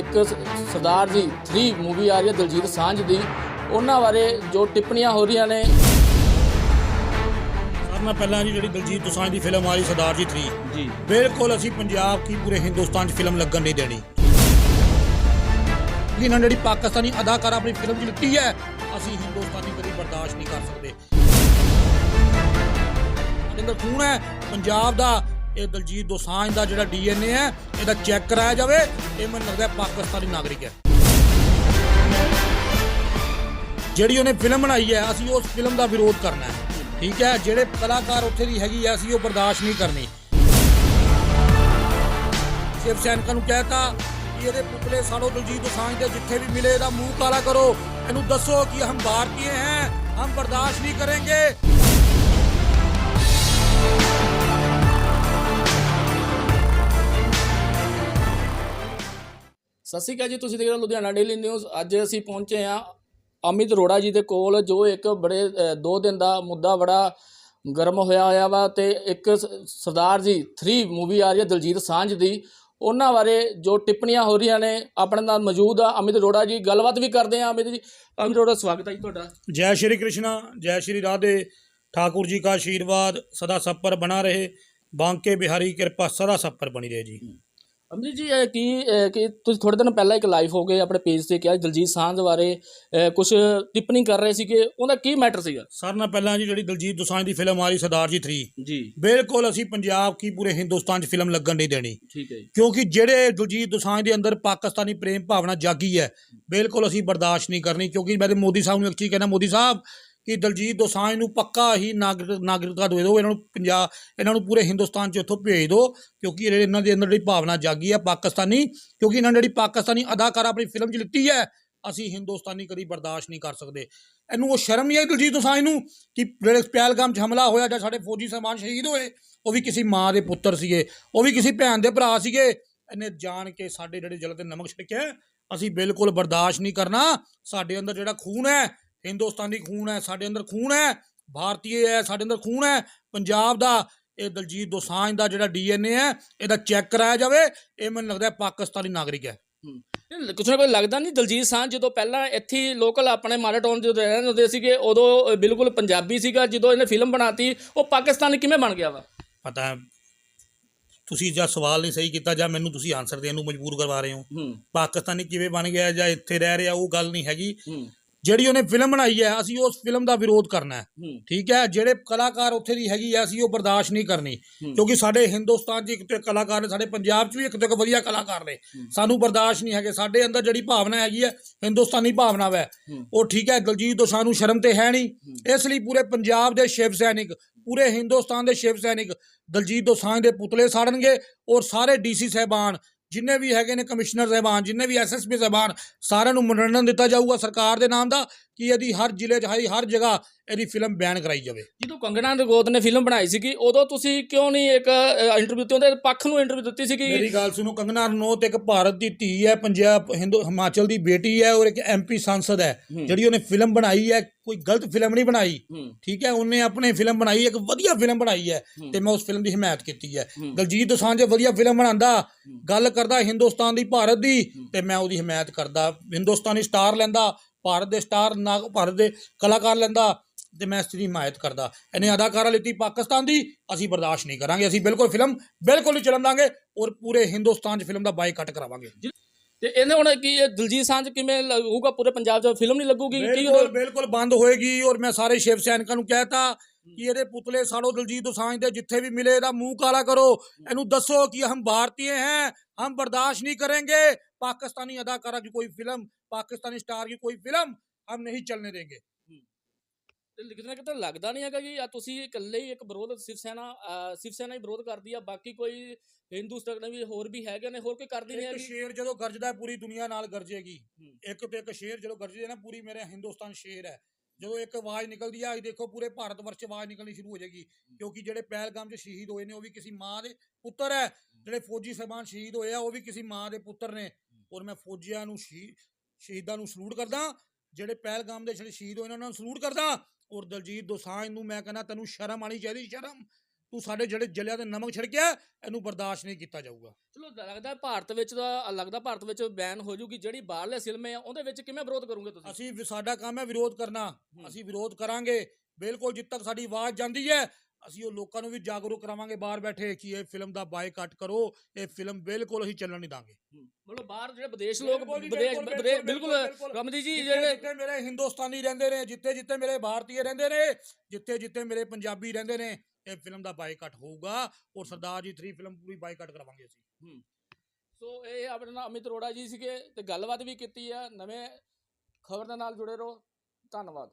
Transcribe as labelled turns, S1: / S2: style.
S1: ਇੱਕ ਸਰਦਾਰ ਜੀ 3 ਮੂਵੀ ਆ ਰਹੀ ਹੈ ਦਲਜੀਤ ਸਾਂਝ ਦੀ। ਉਹਨਾਂ ਬਾਰੇ ਜੋ ਟਿੱਪਣੀਆਂ ਹੋ ਰਹੀਆਂ ਨੇ।
S2: ਨਾਲ ਪਹਿਲਾਂ ਜੀ ਜਿਹੜੀ ਦਲਜੀਤ ਦੋਸਾਂਝ ਦੀ ਫਿਲਮ ਆ ਰਹੀ ਸਰਦਾਰ ਜੀ 3
S1: ਜੀ।
S2: ਬਿਲਕੁਲ ਅਸੀਂ ਪੰਜਾਬ ਕੀ ਪੂਰੇ ਹਿੰਦੁਸਤਾਨ 'ਚ ਫਿਲਮ ਲੱਗਣ ਨਹੀਂ ਦੇਣੀ। ਇਹਨਾਂ ਨੇ ਜਿਹੜੀ ਪਾਕਿਸਤਾਨੀ ਅਦਾਕਾਰਾ ਆਪਣੀ ਫਿਲਮ 'ਚ ਲਿੱਤੀ ਹੈ ਅਸੀਂ ਹਿੰਦੁਸਤਾਨੀ ਕਦੀ ਬਰਦਾਸ਼ਤ ਨਹੀਂ ਕਰ ਸਕਦੇ। ਅੰਦਰ ਖੂਨ ਹੈ ਪੰਜਾਬ ਦਾ ਇਹ ਦਲਜੀਤ ਦੋਸਾਂਝ ਦਾ ਜਿਹੜਾ ਡੀਐਨਏ ਹੈ, ਇਹਦਾ ਚੈੱਕ ਕਰਾਇਆ ਜਾਵੇ। ਇਹ ਮੈਨੂੰ ਲੱਗਦਾ ਪਾਕਿਸਤਾਨੀ ਨਾਗਰਿਕ ਹੈ। ਜਿਹੜੀ ਉਹਨੇ ਫਿਲਮ ਬਣਾਈ ਹੈ, ਅਸੀਂ ਉਸ ਫਿਲਮ ਦਾ ਵਿਰੋਧ ਕਰਨਾ ਹੈ। ਠੀਕ ਹੈ? ਜਿਹੜੇ ਕਲਾਕਾਰ ਉੱਥੇ ਦੀ ਹੈਗੀ ਹੈ, ਅਸੀਂ ਉਹ ਬਰਦਾਸ਼ਤ ਨਹੀਂ ਕਰਨੀ। ਸ਼ਿਵ ਸੈਨਿਕਾਂ ਨੂੰ ਕਹਿਤਾ ਕਿ ਇਹਦੇ ਪੁਤਲੇ ਸਾਡੋ ਦਲਜੀਤ ਦੋਸਾਂਝ ਦੇ, ਜਿੱਥੇ ਵੀ ਮਿਲੇ ਇਹਦਾ ਮੂੰਹ ਕਾਲਾ ਕਰੋ। ਇਹਨੂੰ ਦੱਸੋ ਕਿ ਹਮ ਭਾਰਤੀ ਹੈ? ਹਮ ਬਰਦਾਸ਼ਤ ਨਹੀਂ ਕਰਾਂਗੇ।
S1: ਸਤਿ ਸ਼੍ਰੀ ਅਕਾਲ ਜੀ, ਤੁਸੀਂ ਦੇਖ ਰਹੇ ਹੋ ਲੁਧਿਆਣਾ ਡੇਲੀ ਨਿਊਜ਼ ਅੱਜ ਅਸੀਂ ਪਹੁੰਚੇ ਆ ਅਮਿਤ ਅਰੋੜਾ ਜੀ ਦੇ ਕੋਲ, ਜੋ ਇੱਕ ਬੜੇ ਦੋ ਦਿਨ ਦਾ ਮੁੱਦਾ ਬੜਾ ਗਰਮ ਹੋਇਆ ਹੋਇਆ ਵਾ ਤੇ ਇੱਕ ਸਰਦਾਰ ਜੀ 3 ਮੂਵੀ ਆ ਰਹੀ ਹੈ ਦਲਜੀਤ ਸਾਂਝ ਦੀ। ਉਹਨਾਂ ਬਾਰੇ ਜੋ ਟਿੱਪਣੀਆਂ ਹੋ ਰਹੀਆਂ ਨੇ, ਆਪਣੇ ਨਾਲ ਮੌਜੂਦ ਆ ਅਮਿਤ ਅਰੋੜਾ ਜੀ। ਗੱਲਬਾਤ ਵੀ ਕਰਦੇ ਆ ਅਮਿਤ ਜੀ। ਅਮਿਤ ਅਰੋੜਾ, ਸਵਾਗਤ ਹੈ ਜੀ ਤੁਹਾਡਾ।
S2: ਜੈ ਸ਼੍ਰੀ ਕ੍ਰਿਸ਼ਨਾ, ਜੈ ਸ਼੍ਰੀ ਰਾਧੇ। ਠਾਕੁਰ ਜੀ ਦਾ ਆਸ਼ੀਰਵਾਦ ਸਦਾ ਸੱਪਰ ਬਣਾ ਰਹੇ। ਬਾਂਕੇ ਬਿਹਾਰੀ, ਕਿਰਪਾ ਸਦਾ ਸੱਪਰ ਬਣੀ ਰਹੇ ਜੀ। जी
S1: ਅਮਿਤ ਜੀ ਇਹ ਕੀ ਕੀ ਤੁਸੀਂ ਥੋੜੇ ਦਿਨ ਪਹਿਲਾਂ ਇੱਕ ਲਾਈਵ ਹੋ ਗਏ ਆਪਣੇ ਪੇਜ ਤੇ ਕਿਹਾ ਦਲਜੀਤ ਸਾਂਝ ਬਾਰੇ ਕੁਝ ਟਿੱਪਣੀ ਕਰ ਰਹੇ ਸੀਗੇ ਉਹਦਾ ਕੀ ਮੈਟਰ ਸੀਗਾ?
S2: ਸਾਰਿਆਂ ਨਾਲ ਪਹਿਲਾਂ ਜੀ ਜਿਹੜੀ ਦਲਜੀਤ ਦੋਸਾਂਝ ਦੀ ਫਿਲਮ ਆ ਰਹੀ ਸਰਦਾਰ ਜੀ 3
S1: ਜੀ।
S2: ਬਿਲਕੁਲ ਅਸੀਂ ਪੰਜਾਬ ਕੀ ਪੂਰੇ ਹਿੰਦੁਸਤਾਨ 'ਚ ਫਿਲਮ ਲੱਗਣ ਨਹੀਂ ਦੇਣੀ।
S1: ਠੀਕ ਹੈ ਜੀ।
S2: ਕਿਉਂਕਿ ਜਿਹੜੇ ਦਲਜੀਤ ਦੋਸਾਂਝ ਦੇ ਅੰਦਰ ਪਾਕਿਸਤਾਨੀ ਪ੍ਰੇਮ ਭਾਵਨਾ ਜਾਗੀ ਹੈ ਬਿਲਕੁਲ ਅਸੀਂ ਬਰਦਾਸ਼ਤ ਨਹੀਂ ਕਰਨੀ ਕਿਉਂਕਿ ਮੈਂ ਤੇ ਮੋਦੀ ਸਾਹਿਬ ਨੂੰ ਇੱਕ ਚੀਜ਼ ਕਹਿਣਾ ਮੋਦੀ ਸਾਹਿਬ ਕਿ ਦਲਜੀਤ ਦੋਸਾਂਝ ਨੂੰ ਪੱਕਾ ਹੀ ਨਾਗਰਿਕ, ਨਾਗਰਿਕਤਾ ਦੇ ਦਿਓ, ਇਹਨਾਂ ਨੂੰ ਪੰਜਾਬ, ਇਹਨਾਂ ਨੂੰ ਪੂਰੇ ਹਿੰਦੁਸਤਾਨ 'ਚ ਇੱਥੋਂ ਭੇਜ ਦਿਓ, ਕਿਉਂਕਿ ਇਹਨਾਂ ਦੇ ਅੰਦਰ ਜਿਹੜੀ ਭਾਵਨਾ ਜਾਗੀ ਹੈ ਪਾਕਿਸਤਾਨੀ, ਕਿਉਂਕਿ ਇਹਨਾਂ ਨੇ ਜਿਹੜੀ ਪਾਕਿਸਤਾਨੀ ਅਦਾਕਾਰਾ ਆਪਣੀ ਫਿਲਮ 'ਚ ਲਿੱਤੀ ਹੈ, ਅਸੀਂ ਹਿੰਦੁਸਤਾਨੀ ਕਦੀ ਬਰਦਾਸ਼ਤ ਨਹੀਂ ਕਰ ਸਕਦੇ। ਇਹਨੂੰ ਉਹ ਸ਼ਰਮ ਨਹੀਂ ਆਈ ਦਲਜੀਤ ਦੋਸਾਂਝ ਨੂੰ ਕਿ ਜਿਹੜੇ ਪਹਿਲਗਾਮ 'ਚ ਹਮਲਾ ਹੋਇਆ ਜਾਂ ਸਾਡੇ ਫੌਜੀ ਸਹਿਬਾਨ ਸ਼ਹੀਦ ਹੋਏ, ਉਹ ਵੀ ਕਿਸੇ ਮਾਂ ਦੇ ਪੁੱਤਰ ਸੀਗੇ, ਉਹ ਵੀ ਕਿਸੇ ਭੈਣ ਦੇ ਭਰਾ ਸੀਗੇ, ਇਹਨੇ ਜਾਣ ਕੇ ਸਾਡੇ ਜਿਹੜੇ ਜਲ ਤੇ ਨਮਕ ਛਿੜਕਿਆ, ਅਸੀਂ ਬਿਲਕੁਲ ਬਰਦਾਸ਼ਤ ਨਹੀਂ ਕਰਨਾ, ਸਾਡੇ ਅੰਦਰ ਜਿਹੜਾ ਖੂਨ ਹੈ ਹਿੰਦੁਸਤਾਨੀ ਖੂਨ ਹੈ ਸਾਡੇ ਅੰਦਰ ਖੂਨ ਹੈ ਭਾਰਤੀ ਹੈ ਸਾਡੇ ਅੰਦਰ ਖੂਨ ਹੈ। ਪੰਜਾਬ ਦਾ ਇਹ ਦਲਜੀਤ ਦੋਸਾਂਝ ਦਾ ਜਿਹੜਾ ਡੀਐਨਏ ਹੈ ਇਹਦਾ ਚੈੱਕ ਕਰਾਇਆ ਜਾਵੇ ਇਹ ਮੈਨੂੰ ਲੱਗਦਾ ਪਾਕਿਸਤਾਨੀ ਨਾਗਰਿਕ ਹੈ।
S1: ਕੁਛ ਨਾ ਕੋਈ ਲੱਗਦਾ ਨਹੀਂ ਦਲਜੀਤ ਸਾਂਝ ਜਦੋਂ ਪਹਿਲਾਂ ਇੱਥੇ ਲੋਕਲ ਆਪਣੇ ਮਾਰਾਟੌਨ ਜਦੋਂ ਰਹਿੰਦੇ ਹੁੰਦੇ ਸੀਗੇ ਉਦੋਂ ਬਿਲਕੁਲ ਪੰਜਾਬੀ ਸੀਗਾ ਜਦੋਂ ਇਹਨੇ ਫਿਲਮ ਬਣਾਤੀ ਉਹ ਪਾਕਿਸਤਾਨੀ ਕਿਵੇਂ ਬਣ ਗਿਆ ਵਾ?
S2: ਪਤਾ ਹੈ ਤੁਸੀਂ ਜਾਂ ਸਵਾਲ ਨਹੀਂ ਸਹੀ ਕੀਤਾ ਜਾਂ ਮੈਨੂੰ ਤੁਸੀਂ ਆਨਸਰ ਦੇਣ ਨੂੰ ਮਜਬੂਰ ਕਰਵਾ ਰਹੇ ਹੋ। ਪਾਕਿਸਤਾਨੀ ਕਿਵੇਂ ਬਣ ਗਿਆ ਜਾਂ ਇੱਥੇ ਰਹਿ ਰਿਹਾ ਉਹ ਗੱਲ ਨਹੀਂ ਹੈਗੀ। ਜਿਹੜੀ ਉਹਨੇ ਫਿਲਮ ਬਣਾਈ ਹੈ ਅਸੀਂ ਉਸ ਫਿਲਮ ਦਾ ਵਿਰੋਧ ਕਰਨਾ ਹੈ।
S1: ਹੂੰ।
S2: ਠੀਕ ਹੈ? ਜਿਹੜੇ ਕਲਾਕਾਰ ਉੱਥੇ ਦੀ ਹੈਗੀ ਆ ਅਸੀਂ ਉਹ ਬਰਦਾਸ਼ਤ ਨਹੀਂ ਕਰਨੀ।
S1: ਹੂੰ।
S2: ਕਿਉਂਕਿ ਸਾਡੇ ਹਿੰਦੁਸਤਾਨ 'ਚ ਇੱਕ ਤੋਂ ਕਲਾਕਾਰ ਨੇ ਸਾਡੇ ਪੰਜਾਬ 'ਚ ਵੀ ਇੱਕ ਤੋਂ ਇੱਕ ਵਧੀਆ ਕਲਾਕਾਰ ਨੇ। ਸਾਨੂੰ ਬਰਦਾਸ਼ਤ ਨਹੀਂ ਹੈਗੇ। ਸਾਡੇ ਅੰਦਰ ਜਿਹੜੀ ਭਾਵਨਾ ਹੈਗੀ ਹੈ ਹਿੰਦੁਸਤਾਨੀ ਭਾਵਨਾ ਵੈ।
S1: ਹੂੰ।
S2: ਉਹ ਠੀਕ ਹੈ ਦਲਜੀਤ ਦੋਸਾਂਝ ਨੂੰ ਸ਼ਰਮ ਤੇ ਹੈ ਨਹੀਂ। ਇਸ ਲਈ ਪੂਰੇ ਪੰਜਾਬ ਦੇ ਸ਼ਿਵ ਸੈਨਿਕ ਪੂਰੇ ਹਿੰਦੁਸਤਾਨ ਦੇ ਸ਼ਿਵ ਸੈਨਿਕ ਦਲਜੀਤ ਦੋਸਾਂਝ ਦੇ ਪੁਤਲੇ ਸਾੜਨਗੇ ਔਰ ਸਾਰੇ ਡੀਸੀ ਸਹਿਬਾਨ ਜਿੰਨੇ ਵੀ ਹੈਗੇ ਨੇ ਕਮਿਸ਼ਨਰ ਸਹਿਬਾਨ, ਜਿੰਨੇ ਵੀ ਐਸਐਸਪੀ ਸਹਿਬਾਨ, ਸਾਰਿਆਂ ਨੂੰ ਮਨੋਰੰਜਨ ਦਿੱਤਾ ਜਾਊਗਾ ਸਰਕਾਰ ਦੇ ਨਾਮ ਦਾ। ਕਿ ਇਹਦੀ ਹਰ ਜ਼ਿਲ੍ਹੇ 'ਚ ਹਰ ਹਰ ਜਗ੍ਹਾ ਇਹਦੀ ਫਿਲਮ ਬੈਨ ਕਰਾਈ ਜਾਵੇ।
S1: ਜਦੋਂ ਕੰਗਣਾ ਰਣੌਤ ਨੇ ਫਿਲਮ ਬਣਾਈ ਸੀਗੀ ਉਦੋਂ ਤੁਸੀਂ ਕਿਉਂ ਨਹੀਂ ਇੱਕ ਇੰਟਰਵਿਊ ਦਿੱਤੀ? ਉਹਦੇ ਪੱਖ ਨੂੰ ਇੰਟਰਵਿਊ ਦਿੱਤੀ ਸੀਗੀ?
S2: ਮੇਰੀ ਗੱਲ ਸੁਣੋ ਕੰਗਨਾ ਰਣੌਤ ਇੱਕ ਭਾਰਤ ਦੀ ਧੀ ਹੈ ਪੰਜਾਬ ਹਿੰਦੂ ਹਿਮਾਚਲ ਦੀ ਬੇਟੀ ਹੈ ਔਰ ਇੱਕ ਐਮਪੀ ਸੰਸਦ ਹੈ। ਜਿਹੜੀ ਉਹਨੇ ਫਿਲਮ ਬਣਾਈ ਹੈ ਕੋਈ ਗਲਤ ਫਿਲਮ ਨਹੀਂ ਬਣਾਈ। ਠੀਕ ਹੈ ਉਹਨੇ ਆਪਣੇ ਫਿਲਮ ਬਣਾਈ ਇੱਕ ਵਧੀਆ ਫਿਲਮ ਬਣਾਈ ਹੈ। ਤੇ ਮੈਂ ਉਸ ਫਿਲਮ ਦੀ ਹਮਾਇਤ ਕੀਤੀ ਹੈ।
S1: ਹੂੰ।
S2: ਦਲਜੀਤ ਦੋਸਾਂਝ ਵਧੀਆ ਫਿਲਮ ਬਣਾਉਂਦਾ ਗੱਲ ਕਰਦਾ ਹਿੰਦੁਸਤਾਨ ਦੀ ਭਾਰਤ ਦੀ ਤੇ ਮੈਂ ਉਹਦੀ ਹਮਾਇਤ ਕਰਦਾ। ਹਿੰਦੁਸਤਾਨੀ ਸਟਾਰ ਲੈਂਦਾ ਭਾਰਤ ਦੇ ਸਟਾਰ ਨਾ ਭਾਰਤ ਦੇ ਕਲਾਕਾਰ ਲੈਂਦਾ ਤੇ ਮੈਂ ਇਸ ਦੀ ਹਮਾਇਤ ਕਰਦਾ। ਇਹਨੇ ਅਦਾਕਾਰਾ ਲਈ ਪਾਕਿਸਤਾਨ ਦੀ ਅਸੀਂ ਬਰਦਾਸ਼ਤ ਨਹੀਂ ਕਰਾਂਗੇ। ਅਸੀਂ ਬਿਲਕੁਲ ਫਿਲਮ ਬਿਲਕੁਲ ਨਹੀਂ ਚਲਣ ਦਾਂਗੇ ਔਰ ਪੂਰੇ ਹਿੰਦੁਸਤਾਨ 'ਚ ਫਿਲਮ ਦਾ ਬਾਈਕਾਟ ਕਰਾਵਾਂਗੇ।
S1: ਤੇ ਇਹਨੇ ਹੁਣ ਕੀ ਇਹ ਦਿਲਜੀਤ ਸਾਂਝ ਕਿਵੇਂ ਲੱਗੂਗਾ? ਪੂਰੇ ਪੰਜਾਬ 'ਚ ਫਿਲਮ ਨਹੀਂ ਲੱਗੂਗੀ? ਕੀ
S2: ਬਿਲਕੁਲ ਬੰਦ ਹੋਏਗੀ ਔਰ ਮੈਂ ਸਾਰੇ ਸ਼ਿਵ ਸੈਨਿਕਾਂ ਨੂੰ ਕਹਿਤਾ ਕਿ ਇਹਦੇ ਪੁਤਲੇ ਸਾਡੋ ਦਿਲਜੀਤ ਦੋਸਾਂਝ ਦੇ ਜਿੱਥੇ ਵੀ ਮਿਲੇ ਇਹਦਾ ਮੂੰਹ ਕਾਲਾ ਕਰੋ। ਇਹਨੂੰ ਦੱਸੋ ਕਿ ਹਮ ਭਾਰਤੀ ਹੈ ਹਮ ਬਰਦਾਸ਼ਤ ਨਹੀਂ ਕਰਾਂਗੇ। ਪਾਕਿਸਤਾਨੀ ਅਦਾਕਾਰਾ ਦੀ ਕੋਈ ਫਿਲਮ पाकिस्तानी स्टार की कोई फिल्म हम नहीं चलने देंगे
S1: ਤੇ ਕਿਤੇ ਨਾ ਕਿਤੇ ਲੱਗਦਾ ਨਹੀਂ ਹੈਗਾ ਕਿ ਆ ਤੁਸੀਂ ਇਕੱਲੇ ਹੀ ਇੱਕ ਵਿਰੋਧ ਸਿਵ ਸੈਨਾ ਅਹ ਸਿਵ ਸੈਨਾ ਹੀ ਵਿਰੋਧ ਕਰਦੀ ਆ ਬਾਕੀ ਕੋਈ ਹਿੰਦੁਸਤਾਨ ਵੀ ਹੋਰ ਵੀ ਹੈਗੇ ਨੇ ਹੋਰ ਕੋਈ ਕਰਦੀ ਨਹੀਂ
S2: ਇੱਕ
S1: ਹੈਗੀ
S2: ਸ਼ੇਰ ਜਦੋਂ ਗਰਜਦਾ ਹੈ, ਪੂਰੀ ਦੁਨੀਆ ਨਾਲ ਗਰਜੇਗੀ
S1: ਹੂੰ।
S2: ਇੱਕ ਤੇ ਇੱਕ ਸ਼ੇਰ ਜਦੋਂ ਗਰਜਦੇ ਨਾ ਪੂਰੀ ਮੇਰੇ ਹਿੰਦੁਸਤਾਨ ਸ਼ੇਰ ਹੈ ਜਦੋਂ ਇੱਕ ਆਵਾਜ਼ ਨਿਕਲਦੀ ਆ ਇਹ ਦੇਖੋ ਪੂਰੇ ਭਾਰਤ ਵਰਸ਼ 'ਚ ਆਵਾਜ਼ ਨਿਕਲਣੀ ਸ਼ੁਰੂ ਹੋ ਜਾਏਗੀ ਕਿਉਂਕਿ ਜਿਹੜੇ ਪਹਿਲਗਾਮ 'ਚ ਸ਼ਹੀਦ ਹੋਏ ਨੇ ਉਹ ਵੀ ਕਿਸੇ ਮਾਂ ਦੇ ਪੁੱਤਰ ਹੈ ਜਿਹੜੇ ਫੌਜੀ ਸਹਿਬਾਨ ਸ਼ਹੀਦ ਹੋਏ ਆ ਉਹ ਵੀ ਕਿਸੇ ਮਾਂ ਦੇ ਪੁੱਤਰ ਨੇ ਔਰ ਮੈਂ ਫੌਜੀਆਂ ਨੂੰ ਸ਼ਹੀ- ਸ਼ਹੀਦਾਂ ਨੂੰ ਸਲੂਟ ਕਰਦਾ ਜਿਹੜੇ ਪਹਿਲਗਾਮ ਦੇ ਜਿਹੜੇ ਸ਼ਹੀਦ ਹੋਏ ਨੇ ਉਹਨਾਂ ਨੂੰ ਸਲੂਟ ਕਰਦਾ। ਔਰ ਦਲਜੀਤ ਦੋਸਾਂਝ ਨੂੰ ਮੈਂ ਕਹਿੰਦਾ ਤੈਨੂੰ ਸ਼ਰਮ ਆਣੀ ਚਾਹੀਦੀ ਸ਼ਰਮ। ਤੂੰ ਸਾਡੇ ਜਿਹੜੇ ਜਲਿਆਂ ਤੇ ਨਮਕ ਛਿੜਕਿਆ ਇਹਨੂੰ ਬਰਦਾਸ਼ਤ ਨਹੀਂ ਕੀਤਾ ਜਾਊਗਾ।
S1: ਚਲੋ ਲੱਗਦਾ ਭਾਰਤ ਵਿੱਚ ਤਾਂ ਲੱਗਦਾ ਭਾਰਤ ਵਿੱਚ ਬੈਨ ਹੋ ਜੂਗੀ ਜਿਹੜੀ ਬਾਹਰਲੇ ਸਿਨੇਮੇ ਆ ਉਹਦੇ ਵਿੱਚ ਕਿਵੇਂ ਵਿਰੋਧ ਕਰੋਗੇ ਤੁਸੀਂ?
S2: ਅਸੀਂ ਸਾਡਾ ਕੰਮ ਹੈ ਵਿਰੋਧ ਕਰਨਾ। ਅਸੀਂ ਵਿਰੋਧ ਕਰਾਂਗੇ। ਬਿਲਕੁਲ ਜਿੱਦ ਤੱਕ ਸਾਡੀ ਆਵਾਜ਼ ਜਾਂਦੀ ਹੈ। ਅਸੀਂ ਉਹ ਲੋਕਾਂ ਨੂੰ ਵੀ ਜਾਗਰੂਕ ਕਰਾਵਾਂਗੇ ਬਾਹਰ ਬੈਠੇ ਕਿ ਇਹ ਫਿਲਮ ਦਾ ਬਾਈਕਾਟ ਕਰੋ ਇਹ ਫਿਲਮ ਬਿਲਕੁਲ ਅਸੀਂ ਚੱਲਣ ਨਹੀਂ ਦਾਂਗੇ।
S1: ਮਤਲਬ ਬਾਹਰ ਜਿਹੜੇ ਵਿਦੇਸ਼ ਲੋਕ ਵਿਦੇਸ਼
S2: ਬਿਲਕੁਲ।
S1: ਰਮਦੀ ਜੀ ਜਿਹੜੇ
S2: ਜਿੱਥੇ ਮੇਰੇ ਹਿੰਦੁਸਤਾਨੀ ਰਹਿੰਦੇ ਨੇ ਜਿੱਥੇ ਜਿੱਥੇ ਮੇਰੇ ਭਾਰਤੀਏ ਰਹਿੰਦੇ ਨੇ ਜਿੱਥੇ ਜਿੱਥੇ ਮੇਰੇ ਪੰਜਾਬੀ ਰਹਿੰਦੇ ਨੇ ਇਹ ਫਿਲਮ ਦਾ ਬਾਈਕਾਟ ਹੋਊਗਾ ਔਰ ਸਰਦਾਰ ਜੀ 3 ਫਿਲਮ ਪੂਰੀ ਬਾਈਕਾਟ ਕਰਾਵਾਂਗੇ ਅਸੀਂ।
S1: ਸੋ ਇਹ ਆਪਣੇ ਨਾਲ ਅਮਿਤ ਅਰੋੜਾ ਜੀ ਸੀਗੇ ਤੇ ਗੱਲਬਾਤ ਵੀ ਕੀਤੀ ਆ। ਨਵੇਂ ਖਬਰ ਦੇ ਨਾਲ ਜੁੜੇ ਰਹੋ। ਧੰਨਵਾਦ।